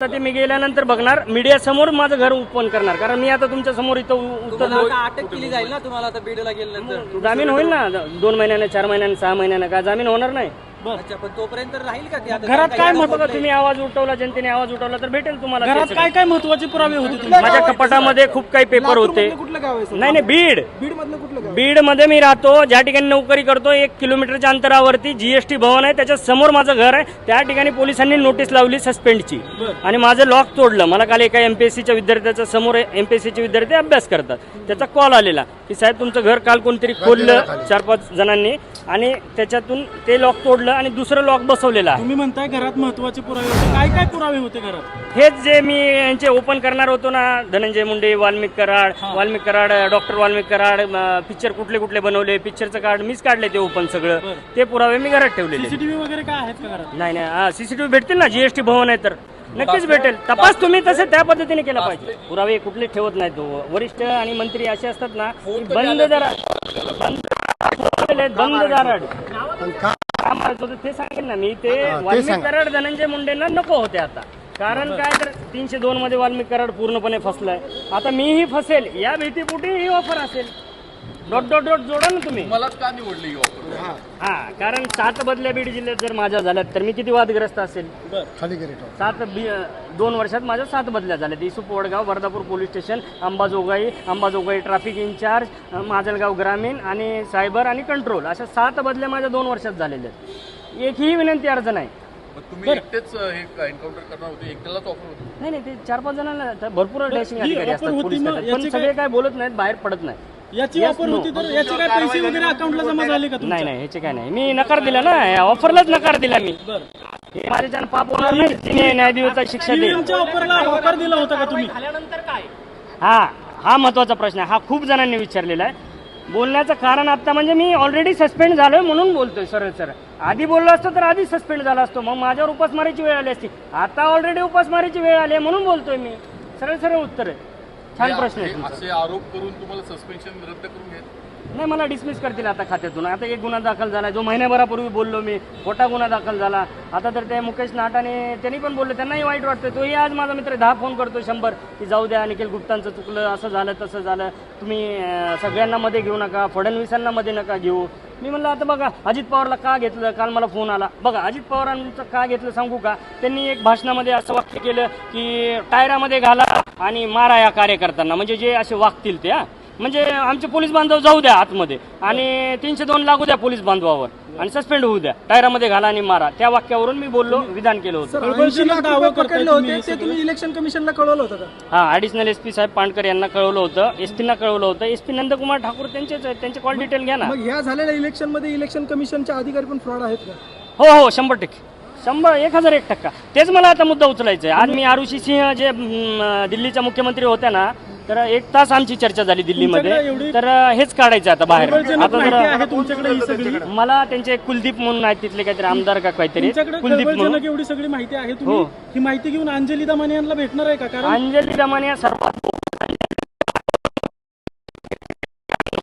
आता ते मी गेल्यानंतर बघणार. मीडिया समोर माझं घर ओपन करणार. कारण मी आता तुमच्यासमोर इथं उ- तुम्हाला उतरलो आता अटक केली जाईल ना तुम्हाला आता बीडला गेल्यानंतर? जामीन होईल ना. दोन महिन्याने चार महिन्याने सहा महिन्याने का? जामीन होणार नाही. अच्छा पण तोपर्यंत राहील का ते आता? घरात काय काही तुम्ही आवाज उठवला जनतेने आवाज उठवला तर भेटेल तुम्हाला ते घरात सगळं. काय काय महत्त्वाचे पुरावे होते तुमचे? माझ्या कपाटामध्ये खूप काही पेपर होते. कुठलं गाव आहे सर? नाही नाही बीड. बीड मधलं कुठलं गाव बीडमध्ये मी राहतो ज्या ठिकाणी नोकरी करतो एक किलोमीटरच्या अंतरावरती जीएसटी भवन आहे. त्याच्यासमोर माझं घर आहे. त्या ठिकाणी पोलिसांनी नोटीस लावली सस्पेंडची आणि माझं लॉक तोडलं. मला काल एका एमपीएससीच्या विद्यार्थ्याच्या समोर एमपीएससीचे विद्यार्थी अभ्यास करतात. त्याचा कॉल आलेला की साहेब तुमचं घर काल कोणतरी खोललं चार पाच जणांनी. आणि त्याच्यातून ते लॉक तोडलं आणि दुसरं लॉक बसवलेलं आहे. तुम्ही म्हणताय घरात महत्त्वाचे पुरावे होते. काय काय पुरावे होते घरात? हेच जे मी यांचे ओपन करणार होतो ना धनंजय मुंडे वाल्मिक कराड वाल्मिक कराड डॉक्टर वाल्मिक कराड पिक्चर कुठले कुठले बनवले पिक्चरचं कार्ड मीच काढले ते ओपन सगळं. ते पुरावे मी घरात ठेवलेले सीसीटीव्ही वगैरे काय आहेत का घरात? नाही नाही. सीसीटीव्ही भेटतील ना जीएसटी भवन आहे तर. नक्कीच भेटेल. तपास तुम्ही तसे त्या पद्धतीने केला पाहिजे. पुरावे कुठले ठेवत नाही तो वरिष्ठ आणि मंत्री असे असतात ना की बंद जरा. बंद बंद दाराड काय म्हणायचं होतं ते सांगेल ना मी. ते वाल्मिक कराड धनंजय मुंडेंना नको होते आता. कारण काय तर तीनशे दोन मध्ये वाल्मिक कराड पूर्णपणे फसलाय. आता मीही फसेल. या भीतीपोटी ही ऑफर असेल. डॉट डॉट डॉट जोडा ना तुम्ही. मलाच का निवडली ही? हा. कारण सात बदल्या बीड जिल्ह्यात जर माझ्या झाल्यात तर मी किती वादग्रस्त असेल? सात बी- दोन वर्षात माझ्या सात बदल्या झाल्यात. Isup Vadgaon Vardhapur police station Ambajogai Ambajogai traffic incharge Majalgaon ग्रामीण आणि सायबर आणि कंट्रोल अशा सात बदल्या माझ्या दोन वर्षात झालेल्या आहेत. एकही विनंती अर्ज नाही. मग तुम्ही एकटेच अ, हे एन्काउंटर करणार होते. एकट्यालाच ऑफर होती. नाही नाही ते चार पाच जणांना तर भरपूर डॅशिंग अधिकारी असतात पोलीस. पण याची सगळे काय- काय बोलत नाहीत बाहेर पडत नाही याची no. होती तर याचे काय पैसे वगैरे अकाउंटला जमा झाले का नाही तुमच्या? नाही ह्याचे काय नाही. मी नकार दिला ना. या ऑफरलाच नकार दिला मी. बरं. हे माझ्या पाप होणार नाही तिने न्यायदेवता शिक्षा ईव्हीएमच्या ऑफरला होकार दिला होता का तुम्ही? हा हा महत्त्वाचा प्रश्न आहे. हा खूप जणांनी विचारलेला आहे. बोलण्याचं कारण आता म्हणजे मी ऑलरेडी सस्पेंड झालोय म्हणून बोलतोय सरळ सरळ आधी बोललो असतो तर आधी सस्पेंड झाला असतो. मग माझ्यावर उपासमारीची वेळ आली असती. आता ऑलरेडी उपासमारीची वेळ आली आहे म्हणून बोलतोय मी. सरळ सरळ उत्तर आहे. छान प्रश्न आहे तुमचा. असे आरोप करून तुम्हाला सस्पेन्शन रद्द करून घ्यायचं. नाही मला डिसमिस करतील आता खात्यातून. आता एक गुन्हा दाखल झाला जो महिन्याभरापूर्वी बोललो मी. खोटा गुन्हा दाखल झाला. आता तर ते मुकेश नाटाने त्यांनी पण बोलले त्यांनाही वाईट वाटतं तोही आज माझा मित्र दहा फोन करतो शंभर की जाऊ द्या निखिल गुप्तांचं चुकलं असं झालं तसं झालं. तुम्ही सगळ्यांना मध्ये घेऊ नका फडणवीसांना मध्ये नका घेऊ. मी म्हणलं आता बघा अजित पवारला का घेतलं? काल मला फोन आला. बघा अजित पवारांचं का घेतलं सांगू का? त्यांनी एक भाषणामध्ये असं वाक्य केलं की टायरामध्ये घाला आणि मारा या कार्यकर्त्यांना. म्हणजे जे असे वागतील ते हा. म्हणजे आमचे पोलीस बांधव जाऊ द्या आतमध्ये. आणि तीनशे दोन लागू द्या पोलीस बांधवावर. आणि सस्पेंड होऊ द्या. टायरामध्ये घाला आणि मारा. त्या वाक्यावरून मी बोललो विधान केलं होतं. हे इलेक्शन कमिशनला कळवलं होतं का? हा ऍडिशनल एस पी साहेब पाणकर यांना कळवलं होतं. एस पीना कळवलं होतं. एस पी नंदकुमार ठाकूर त्यांचेच आहेत. त्यांचे कॉल डिटेल घ्या ना. मग ह्या झालेल्या इलेक्शनमध्ये इलेक्शन कमिशनचे अधिकारी पण फ्रॉड आहेत का? हो हो शंभर टक्के. शंभर एक हजार एक टक्का. तेच मला आता मुद्दा उचलायचा आहे आज मी आरुषी सिंह जे दिल्लीच्या मुख्यमंत्री होत्या ना तर एक तास आमची चर्चा झाली दिल्लीमध्ये. तर हेच काढायचं आता बाहेर. आता माहिती जरा आहे तुमच्याकडे सगळी? मला त्यांचे कुलदीप म्हणून आहेत तिथले काहीतरी आमदार का काहीतरी. कुलदीप म्हणून. एवढी सगळी माहिती आहे. तुम्ही हो. ही माहिती घेऊन अंजली दमाने यांना भेटणार आहे का? कारण अंजली दमानिया सर्वात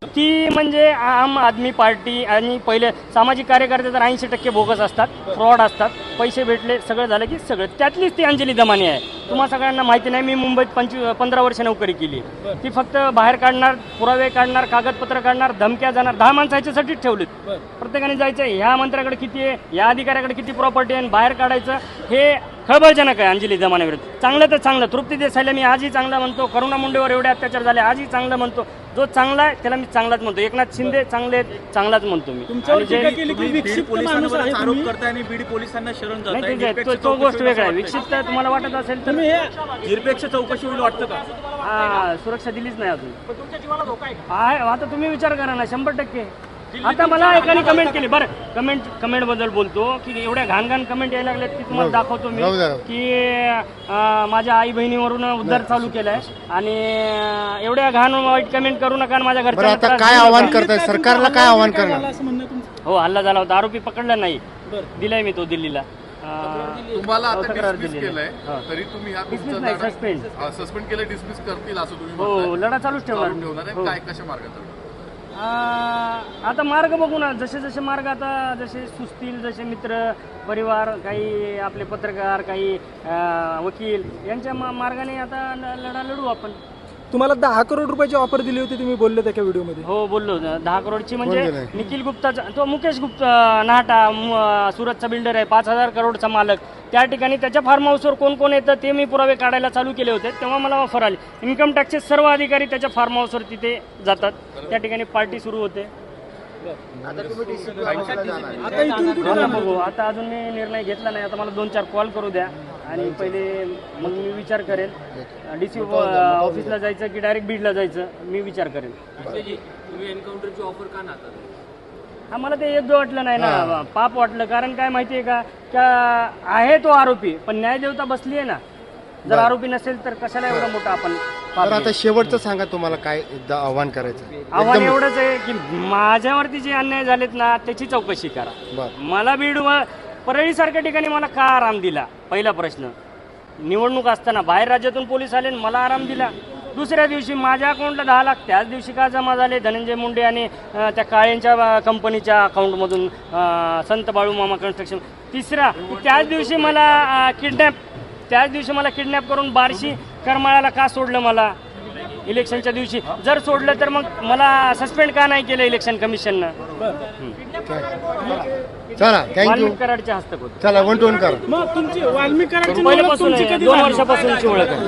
ती म्हणजे आम आदमी पार्टी आणि पहिले सामाजिक कार्यकर्ते तर ऐंशी टक्के बोगस असतात फ्रॉड असतात पैसे भेटले सगळं झालं की सगळं. त्यातलीच ती अंजली दमानी आहे. तुम्हा सगळ्यांना माहिती नाही मी मुंबईत पंचवी पंधरा वर्ष नोकरी केली. ती फक्त बाहेर काढणार पुरावे काढणार कागदपत्र काढणार धमक्या जाणार दहा माणसं ह्याच्यासाठीच ठेवलीत प्रत्येकाने जायचं ह्या मंत्र्याकडे किती आहे या अधिकाऱ्याकडे किती प्रॉपर्टी आहे बाहेर काढायचं हे खळबळजनक आहे अंजली दमानेविरुद्ध चांगलं तर चांगलं. तृप्ती देसाईला मी आजही चांगला म्हणतो. करुणा मुंडेवर एवढे अत्याचार झाले आजही चांगलं म्हणतो. जो चांगला आहे त्याला मी चांगलाच म्हणतो. एकनाथ शिंदे चांगले चांगलाच म्हणतो मी. नाही तो- तो गोष्ट वेगळा आहे. विक्षिप्त तुम्हाला वाटत असेल तर हे निरपेक्ष चौकशी होईल वाटतं का? हा, सुरक्षा दिलीच नाही अजून. आहे आता तुम्ही विचार करा ना शंभर टक्के. आता मला एकाने कमेंट केली. बरं कमेंट कमेंटबद्दल बोलतो की एवढ्या घाण घाण कमेंट यायला लागल्यात की तुम्हाला दाखवतो मी. की अं, माझ्या आई बहिणीवरून उद्धार चालू केलाय आणि अं, एवढ्या घाण वाईट कमेंट करू नका आणि माझ्या बरं घरच्या आता काय आव्हान करताय? सरकारला काय आव्हान करणार? झालं असं म्हणणं आहे तुमचं हो हल्ला झाला होता. आरोपी पकडला नाही. बरं. दिलाय मी तो दिल्लीला. अं, तुम्हाला हो, आता तक्रार डिसमिस दिलेली. केलंय आहे. हा. तरी तुम्ही हा Dismiss नाही, suspend. सस्पेंड केलं डिसमिस करतील असं तुम्ही म्हणताय. हो लढा चालूच चालू ठेवणार. ठेवणार आहे. हो. काय कशा मार्गात आता मार्ग बघू ना. जसे जसे मार्ग आता जसे सुचतील जसे मित्र परिवार काही आपले पत्रकार काही वकील यांच्या मा- मार्गाने आता ल- लढा लढू आपण. तुम्हाला दहा करोड रुपयाची ऑफर दिली होती तुम्ही बोलले त्या व्हिडिओमध्ये हो बोललो दहा करोडची म्हणजे? निखिल गुप्ताचा तो मुकेश गुप्ता नाटा म- सुरतचा बिल्डर आहे. पाच हजार करोडचा मालक. त्या ठिकाणी त्याच्या फार्म हाऊसवर कोण कोण येतं ते मी पुरावे काढायला चालू केले होते. तेव्हा मला ऑफर आली. इन्कम टॅक्सचे सर्व अधिकारी त्याच्या फार्म हाऊसवर तिथे जातात. त्या ठिकाणी पार्टी सुरू होते. आता इथून कुठे आता बघू आता अजून मी निर्णय घेतला नाही. आता मला दोन चार कॉल करू द्या. आणि पहिले मग मी विचार करेन डी सी ऑफिसला जायचं की डायरेक्ट बीडला जायचं मी विचार करेन तुम्ही एन्काउंटरची ऑफर का नाकारली? हा मला ते योग्य वाटलं नाही ना. पाप वाटलं. कारण काय माहितीये का? का आहे तो आरोपी पण न्यायदेवता बसली आहे ना. जर आरोपी नसेल तर कशाला एवढा मोठा आपण तर आता? शेवटचं सांगा तुम्हाला काय एकदा आव्हान करायचं? आव्हान एवढंच आहे की माझ्यावरती जे अन्याय झालेत ना त्याची चौकशी करा. बर. मला बीड परळीसारख्या ठिकाणी मला का आराम दिला? पहिला प्रश्न. निवडणूक असताना बाहेर राज्यातून पोलीस आले आणि मला आराम दिला. दुसऱ्या दिवशी माझ्या अकाउंटला दहा लाख त्याच दिवशी का जमा झाले? धनंजय मुंडे आणि अं, त्या काळ्यांच्या अं, कंपनीच्या अकाउंटमधून अं, संत बाळू मामा कन्स्ट्रक्शन तिसरा की त्याच दिवशी मला किडनॅप त्याच दिवशी मला किडनॅप करून बार्शी करमाळ्याला का सोडलं मला? इलेक्शनच्या दिवशी. जर सोडलं तर मग मला सस्पेंड का नाही केलं इलेक्शन कमिशननं? चला थँक्यू कराडच्या हस्तक होतं. चला वन टू वन करा. मग तुमची वाल्मिक कराडची पहिल्यापासून आहे, दोन? वर्षापासूनची ओळख आहे.